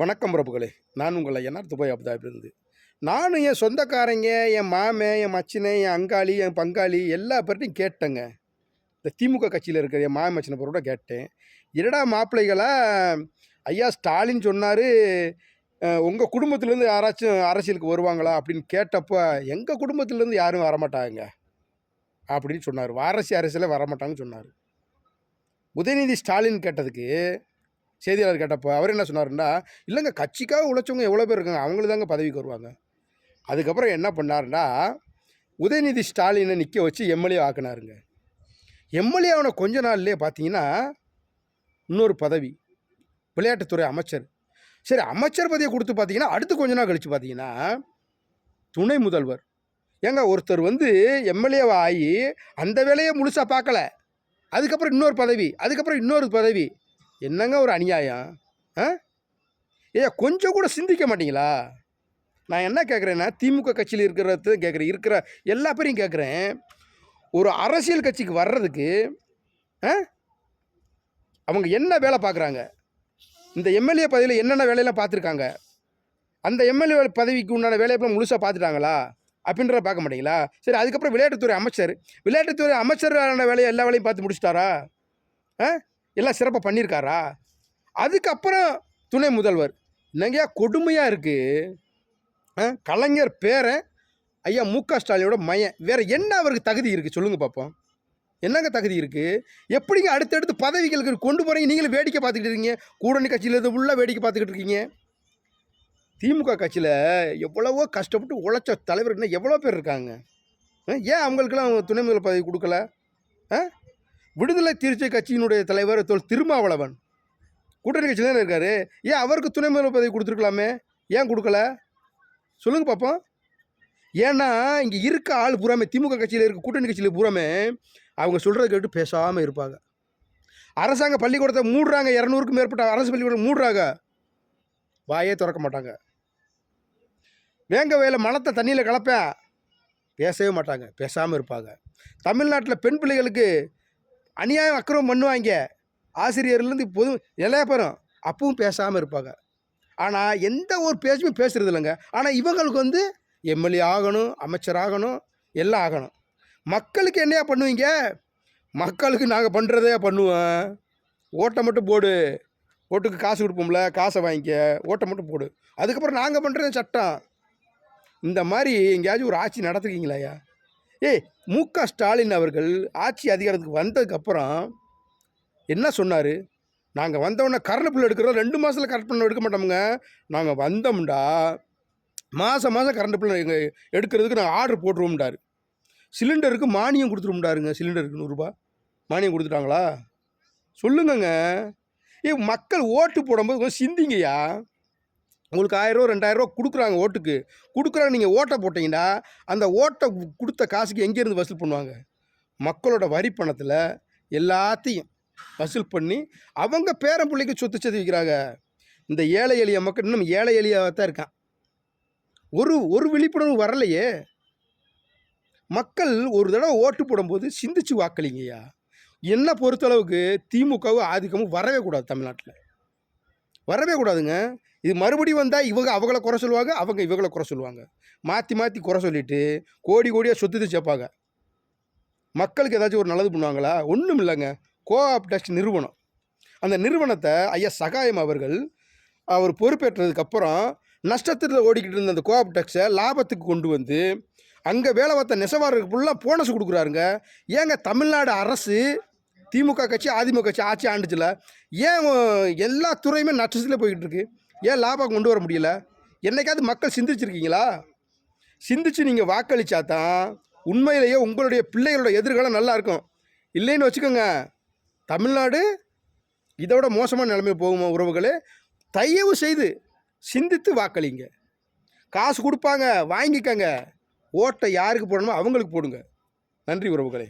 வணக்கம் பிரபுகளே. நான் உங்கள் ஐயனார் துபாய் அபுதாபிலிருந்து நானும் என் சொந்தக்காரங்க என் மாமன் என் மச்சினை என் அங்காளி என் பங்காளி எல்லா பேர்ட்டையும் கேட்டேங்க. இந்த திமுக கட்சியில் இருக்கிற என் மாமன் மச்சினை பேரோட கேட்டேன். இரடா மாப்பிள்ளைகளா? ஐயா ஸ்டாலின் சொன்னார் உங்கள் குடும்பத்துலேருந்து யாராச்சும் அரசியலுக்கு வருவாங்களா? அப்படின்னு கேட்டப்போ எங்கள் குடும்பத்துலேருந்து யாரும் வரமாட்டாங்க. அப்படின்னு சொன்னார். வாரசி அரசியலே வரமாட்டாங்கன்னு சொன்னார். உதயநிதி ஸ்டாலின் கேட்டதுக்கு செய்தியாளர் கேட்டப்போ அவர் என்ன சொன்னாருன்னா இல்லைங்க கட்சிக்காக உழைச்சவங்க எவ்வளோ பேர் இருக்காங்க அவங்களு தாங்க பதவிக்கு வருவாங்க. அதுக்கப்புறம் என்ன பண்ணாருன்னா உதயநிதி ஸ்டாலினை நிற்க வச்சு எம்எல்ஏ ஆக்குனாருங்க. எம்எல்ஏ அவனை கொஞ்ச நாள்லேயே பார்த்தீங்கன்னா இன்னொரு பதவி விளையாட்டுத்துறை அமைச்சர். சரி அமைச்சர் பதவியை கொடுத்து பார்த்தீங்கன்னா அடுத்து கொஞ்ச நாள் கழித்து பார்த்தீங்கன்னா துணை முதல்வர். ஏங்க ஒருத்தர் வந்து எம்எல்ஏவா ஆகி அந்த வேலையை முழுசாக பார்க்கல அதுக்கப்புறம் இன்னொரு பதவி அதுக்கப்புறம் இன்னொரு பதவி என்னங்க ஒரு அநியாயம்? ஆ? ஏ கொஞ்சம் கூட சிந்திக்க மாட்டீங்களா? நான் என்ன கேட்குறேன்னா திமுக கட்சியில் இருக்கிறது கேட்குறேன் இருக்கிற எல்லா பேரையும் கேட்குறேன் ஒரு அரசியல் கட்சிக்கு வர்றதுக்கு ஆ? அவங்க என்ன வேலை பார்க்குறாங்க இந்த எம்எல்ஏ பதவியில் என்னென்ன வேலையெல்லாம் பார்த்துருக்காங்க அந்த எம்எல்ஏ பதவிக்கு உண்டான வேலையெல்லாம் முழுசாக பார்த்துட்டாங்களா அப்படின்றத பார்க்க மாட்டீங்களா? சரி அதுக்கப்புறம் விளையாட்டுத்துறை அமைச்சர். விளையாட்டுத்துறை அமைச்சரான வேலையை எல்லா வேலையும் பார்த்து முடிச்சிட்டாரா? ஆ? எல்லாம் சிறப்பாக பண்ணியிருக்காரா அதுக்கப்புறம் துணை முதல்வர். என்னங்கயா கொடுமையாக இருக்குது கலைஞர் பேரன் ஐயா மு க ஸ்டாலினோட மையன். வேறு என்ன அவருக்கு தகுதி இருக்குது சொல்லுங்கள் பார்ப்போம் என்னங்க தகுதி இருக்குது எப்படிங்க அடுத்தடுத்து பதவிகளுக்கு கொண்டு போகிறீங்க நீங்களும் வேடிக்கை பார்த்துக்கிட்டு இருக்கீங்க. கூட்டணி கட்சியில் இது உள்ள வேடிக்கை பார்த்துக்கிட்டு இருக்கீங்க. திமுக கட்சியில் எவ்வளவோ கஷ்டப்பட்டு உழைச்ச தலைவர் எவ்வளோ பேர் இருக்காங்க? ஆ, ஏன் அவங்களுக்கெல்லாம் துணை முதல் பதவி கொடுக்கல? ஆ விடுதலை திருச்சி கட்சியினுடைய தலைவர் தொல் திருமாவளவன். கூட்டணி கட்சி தானே இருக்கார்? ஏன் அவருக்கு துணை முதல்வர் பதவி கொடுத்துருக்கலாமே? ஏன் கொடுக்கல? சொல்லுங்க பார்ப்போம் ஏன்னா இங்கே இருக்க ஆள் பூராமே திமுக கட்சியில் இருக்க கூட்டணி கட்சியில் பூராமே அவங்க சொல்கிறத கேட்டு பேசாமல் இருப்பாங்க. அரசாங்க பள்ளிக்கூடத்தை மூடுறாங்க இரநூறுக்கும் மேற்பட்ட அரசு பள்ளிக்கூடம் மூடுறாங்க. வாயே திறக்க மாட்டாங்க. வேங்க வயல மனத்தை தண்ணியில் கலப்பேன். பேசவே மாட்டாங்க பேசாமல் இருப்பாங்க. தமிழ்நாட்டில் பெண் பிள்ளைகளுக்கு அநியாயம் அக்கிரமம் பண்ணுவாங்க ஆசிரியர்லேருந்து பொது எல்லா பேரும் அப்பவும் பேசாமல் இருப்பாங்க. ஆனால் எந்த ஒரு பேச்சுமே பேசுறது இல்லைங்க ஆனால் இவங்களுக்கு வந்து எம்எல்ஏ ஆகணும் அமைச்சர் ஆகணும் எல்லாம் ஆகணும். மக்களுக்கு என்னையா பண்ணுவீங்க? மக்களுக்கு நாங்கள் பண்ணுறதே பண்ணுவோம். ஓட்டை மட்டும் போடு. ஓட்டுக்கு காசு கொடுப்போம்ல காசை வாங்கிக்க. ஓட்டை மட்டும் போடு. அதுக்கப்புறம் நாங்கள் பண்ணுறது சட்டம். இந்த மாதிரி எங்கேயாச்சும் ஒரு ஆட்சி நடத்துறீங்களாயா ஏய் மு க ஸ்டாலின் அவர்கள் ஆட்சி அதிகாரத்துக்கு வந்ததுக்கப்புறம் என்ன சொன்னார்? நாங்கள் வந்தவொடனே கரண்ட் பில் எடுக்கிறோம். ரெண்டு மாதத்தில் கரண்ட் பில் எடுக்க மாட்டோமுங்க. நாங்கள் வந்தோம்டா. மாதம் மாதம் கரண்ட் பில் எங்கள் எடுக்கிறதுக்கு நாங்கள் ஆர்டர் போட்டுருவோம்டாரு. சிலிண்டருக்கு மானியம் கொடுத்துருவோம்டாருங்க. சிலிண்டருக்கு நூறுரூபா மானியம் கொடுத்துட்டாங்களா? சொல்லுங்கங்க. ஏ மக்கள் ஓட்டு போடும்போது கொஞ்சம் சிந்திங்கய்யா. உங்களுக்கு ஆயிரம் ரெண்டாயிரரூவா கொடுக்குறாங்க ஓட்டுக்கு. கொடுக்குறாங்க நீங்கள் ஓட்டை போட்டிங்கன்னா அந்த ஓட்டை கொடுத்த காசுக்கு எங்கேருந்து வசூல் பண்ணுவாங்க? மக்களோட வரி பணத்தில் எல்லாத்தையும் வசூல் பண்ணி அவங்க பேரன் பிள்ளைக்கு சொத்து சேர்த்து வைக்கிறாங்க. இந்த ஏழை எளிய மக்கள் இன்னும் ஏழை எளியாக தான் இருக்கான். ஒரு ஒரு விழிப்புணர்வு வரலையே. மக்கள் ஒரு தடவை ஓட்டு போடும்போது சிந்திச்சு வாக்களிங்கய்யா. என்னை பொறுத்தளவுக்கு திமுகவும் ஆதிக்கமும் வரவே கூடாது தமிழ்நாட்டில். வரவே கூடாதுங்க. இது மறுபடியும் வந்தால் இவங்க அவங்கள குறை சொல்லுவாங்க அவங்க இவங்கள குறை சொல்லுவாங்க. மாற்றி மாற்றி குறை சொல்லிவிட்டு கோடி கோடியாக சொத்து சேர்ப்பாங்க மக்களுக்கு ஏதாச்சும் ஒரு நல்லது பண்ணுவாங்களா? ஒன்றும் இல்லைங்க. கோஆப்டஸ்ட் நிறுவனம். அந்த நிறுவனத்தை ஐயா சகாயம் அவர்கள் அவர் பொறுப்பேற்றதுக்கப்புறம் நஷ்டத்தில் ஓடிக்கிட்டு இருந்த அந்த கோஆப் டெக்ஸை லாபத்துக்கு கொண்டு வந்து அங்கே வேலை பார்த்த நெசவாரருக்கு ஃபுல்லாக போனஸ் கொடுக்குறாருங்க. ஏங்க தமிழ்நாடு அரசு திமுக கட்சி அதிமுக கட்சி ஆட்சி ஆண்டுச்சில் ஏன் எல்லா துறையுமே நஷ்டத்தில் போய்கிட்டு இருக்கு ஏன் லாபம் கொண்டு வர முடியல? என்னைக்காவது மக்கள் சிந்திச்சிருக்கீங்களா? சிந்திச்சு நீங்கள் வாக்களித்தா தான் உண்மையிலேயே உங்களுடைய பிள்ளைகளோட எதிர்காலம் நல்லா இருக்கும். இல்லைன்னு வச்சுக்கோங்க தமிழ்நாடு இதோட மோசமான நிலைமை போகுமா உறவுகளே தயவு செய்து சிந்தித்து வாக்களிங்க. காசு கொடுப்பாங்க வாங்கிக்கங்க. ஓட்டை யாருக்கு போடணுமோ அவங்களுக்கு போடுங்க. நன்றி உறவுகளே.